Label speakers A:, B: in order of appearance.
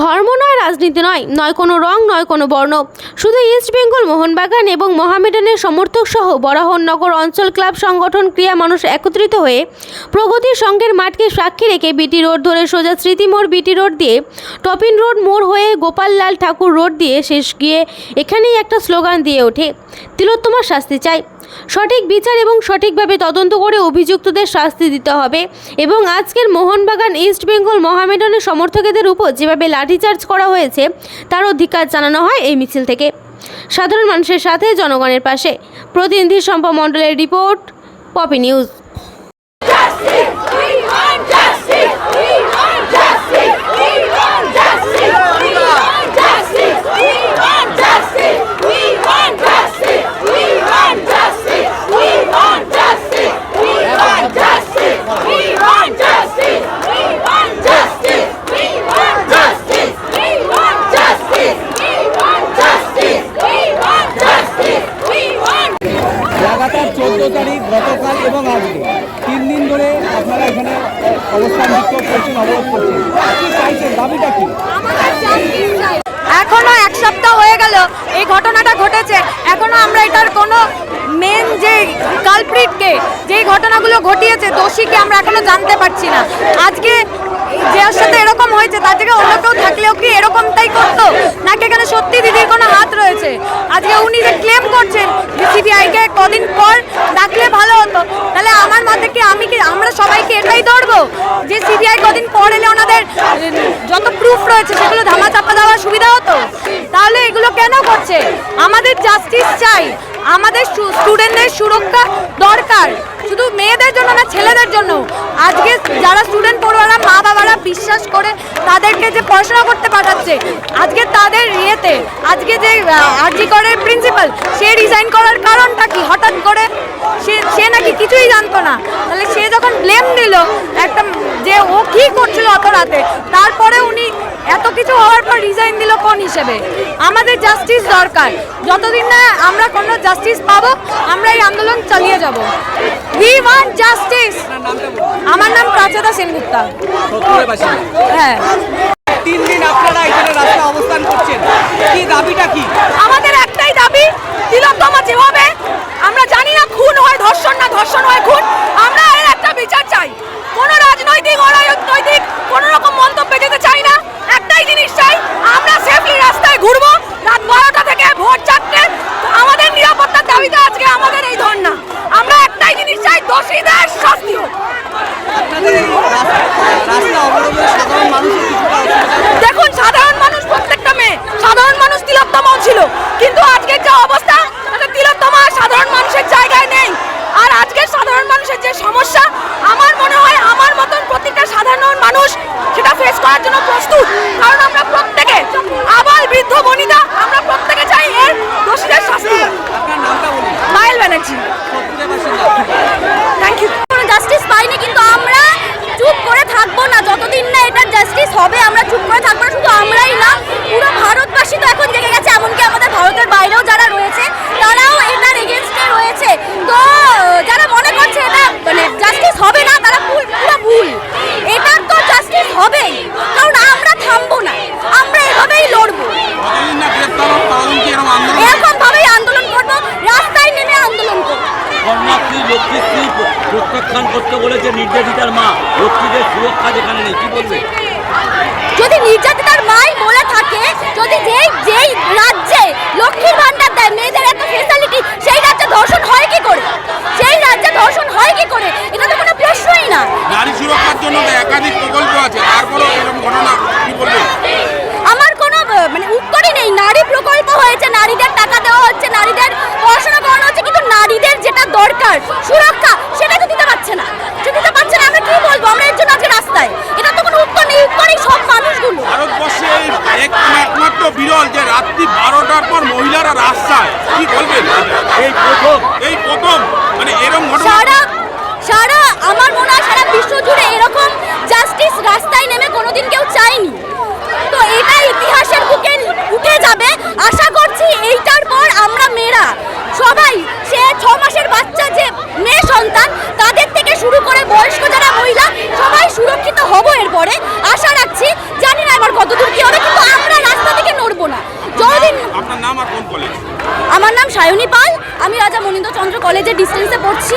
A: ধর্ম নয়, রাজনীতি নয় নয় কোনো রং, নয় কোনো বর্ণ। শুধু ইস্ট বেঙ্গল মোহনবাগান এবং মোহামেডানের সমর্থক সহ বরাহনগর অঞ্চল ক্লাব সংগঠন ক্রিয়া মানুষ একত্রিত হয়ে প্রগতির সঙ্গের মাঠকে সাক্ষী রেখে বিটি রোড ধরে সোজা স্মৃতিমোড় বিটি রোড দিয়ে টপিন রোড মোড় হয়ে গোপাললাল ঠাকুর রোড দিয়ে শেষ গিয়ে এখানেই একটা স্লোগান দিয়ে ওঠে, তিলোত্তমার শাস্তি চাই। সঠিক বিচার এবং সঠিকভাবে তদন্ত করে অভিযুক্তদের শাস্তি দিতে হবে। এবং আজকের মোহনবাগান ইস্ট বেঙ্গল মহামেডানের সমর্থকদের উপর যেভাবে লাঠিচার্জ করা হয়েছে, তার অধিকার জানানো হয় এই মিছিল থেকে। সাধারণ মানুষের সাথে জনগণের পাশে। প্রতিনিধি সম্পা মণ্ডলের রিপোর্ট, পপি নিউজ
B: লাগাতার চোদ্দ তারিখ গতকাল এবং আজকে তিন দিন ধরে আপনারা এখানে অবস্থান বিক্ষোভ করছেন অবরোধ করছেন কি চাইছেন দাবিটা কি
C: এখনও এক সপ্তাহ হয়ে গেল এই ঘটনাটা ঘটেছে এখনও আমরা এটার কোনো মেন যে কালপ্রিটকে যেই ঘটনাগুলো ঘটিয়েছে দোষীকে আমরা এখনও জানতে পারছি না। আজকে যার সাথে এরকম হয়েছে, তার থেকে অন্য কেউ থাকলেও কি এরকমটাই করতো? নাকি এখানে সত্যি দিদির কোনো হাত রয়েছে? আজকে উনি যে ক্লেম করছেন যে সিবিআইকে কদিন পর ডাকলে ভালো হতো, তাহলে আমার মতে কি আমি কি, আমরা সবাইকে এটাই ধরবো? যে সিবিআই কদিন পর এলে ওনাদের, যত প্রুফ রয়েছে, সেগুলো ধামা চাপা দেওয়ার সুবিধা হতো? তাহলে এগুলো কেন করছে? আমাদের জাস্টিস চাই। আমাদের স্টুডেন্টদের সুরক্ষা দরকার। শুধু মেয়েদের জন্য না, ছেলেদের জন্য। আজকে যারা স্টুডেন্ট পড়ুয়ারা, মা বাবারা বিশ্বাস করে তাদেরকে যে পড়াশোনা করতে পাঠাচ্ছে, আজকে তাদের ইয়েতে, আজকে যে আরজি করের প্রিন্সিপাল সে রিজাইন করার কারণটা কি? হঠাৎ করে সে সে নাকি কিছুই জানতো না। তাহলে সে যখন ব্লেম দিল, একটা যে ও কি করছিল অত রাতে, তারপরে এত কিছু হওয়ার পর রিজাইন দিল কোন হিসেবে? আমাদের জাস্টিস দরকার। যতদিন না আমরা কোনো জাস্টিস পাবো, আমরা এই আন্দোলন চালিয়ে যাব। উই ওয়ান্ট জাস্টিস আমার নাম প্রাচাদা সেনগুপ্তা। হ্যাঁ।
B: তিন দিন আপনারা এখানে রাস্তায় অবস্থান করছেন। কি দাবিটা কি
C: আমাদের একটাই দাবি তিলোত্তমা যেভাবে আমরা জানি না খুন হয় ধর্ষণ না ধর্ষণ হয় খুন আমরা এর একটা বিচার চাই কোনো রাজনৈতিক অরাজনৈতিক কোনো রকম মন্তব্যে যেতে চাই না একটাই জিনিস চাই আমরা সেফলি রাস্তায় ঘুরবো রাত বারোটা থেকে ভোর চারটে আমাদের নিরাপত্তার দাবিতে আজকে আমাদের এই ধর্ণা আমরা একটাই জিনিস চাই দোষীদের শাস্তি দেখুন, সাধারণ মানুষ, প্রত্যেকটা মেয়ে, সাধারণ মানুষ তিলোত্তমাও ছিল। কিন্তু আজকের যে অবস্থা, তাতে তিলোত্তমা সাধারণ মানুষের জায়গায় নেই। আর আজকের সাধারণ মানুষের যে সমস্যা, আমার মনে হয়, আমার মতন প্রত্যেকটা সাধারণ মানুষ সেটা ফেস করার জন্য প্রস্তুত কারণ আমরা প্রত্যেকে আবাল বৃদ্ধ বনিতা আমরা প্রত্যেকে চাই এর দোষীদের শাস্তি
B: আপনার নামটা বলুন
C: মাইল ব্যানার্জি
B: সত্তরের বাসিন্দা
C: থ্যাংক ইউ কোনো জাস্টিস পাইনি কিন্তু আমরা চুপ করে থাকব না যতদিন না এটা জাস্টিস হবে আমরা চুপ করে থাকব না শুধু আমরাই না পুরো ভারতবাসী তো এখন জেগে গেছে এমনকি আমাদের ভারতের বাইরেও যারা রয়েছে তারাও এটার এগেনস্টে রয়েছে তো যারা মনে করছে এটা মানে জাস্টিস হবে না তারা ভুল পুরো ভুল এটার তো জাস্টিস হবেই কারণ আমরা থামবো না আমরা এভাবেই লড়বো
D: কতদিন না গ্রেপ্তার হোক ততদিন কি এরকম আন্দোলন
C: এরকম ভাবেই আন্দোলন করব রাস্তায় নেমে আন্দোলন করব
E: কন্যাশ্রী লক্ষ্মীশ্রী প্রত্যাখ্যান করতে বলেছে নির্যাতিতার মা। লক্ষ্মীদের সুরক্ষা যেখানে নেই কি বলবে?
C: যদি নির্যাতিতার মাই বলে থাকে যদি যেই যেই রাজ্যে লক্ষ্মীর ভান্ডার দেয় মেয়েদের এত ফেসিলিটি সেই রাজ্যে ধর্ষণ হয় কি করে? সেই রাজ্যে ধর্ষণ হয় কি করে? এটা তো কোনো প্রশ্নই না।
D: নারী সুরক্ষার জন্য তো একাধিক প্রকল্প আছে তারপরেও এরকম ঘটনা কি বলবে?
C: আমার কোনো মানে উত্তরই নেই। নারী প্রকল্প হয়েছে নারীদের টাকা দেওয়া হচ্ছে নারীদের পড়াশোনা করানো হচ্ছে কিন্তু নারীদের যেটা দরকার সুরক্ষা সেটা তো দিতে পারছে না যে দিতে পারছে না আমরা কি বলব আমরা এর জন্য আজকে রাস্তায় এটা তো কোনো উত্তর নেই উত্তরই সব মানুষগুলো
D: ভারতবর্ষে এই এক- একমাত্র বিরল যে রাত্রি বারোটার পর মহিলারা রাস্তায় কি বলবেন?
E: এই প্রথম।
D: এই প্রথম মানে এরকম ঘটনা
C: সারা সারা আমার মনে হয় সারা বিশ্ব জুড়ে এরকম জাস্টিস রাস্তায় নেমে কোনোদিন কেউ চায়নি। তো এটা ইতিহাসের বুকে উঠে যাবে। আশা করছি এইটার পর আমরা মেয়েরা সবাই সে ছ মাসের বাচ্চা যে মেয়ে সন্তান তাদের থেকে শুরু করে বয়স্ক যারা মহিলা সবাই সুরক্ষিত হব এরপরে আশা রাখছি জানি না এবার কতদূর কি হবে কিন্তু আমি রাজা মনীন্দ্র চন্দ্র কলেজে ডিস্টেন্সে পড়ছি।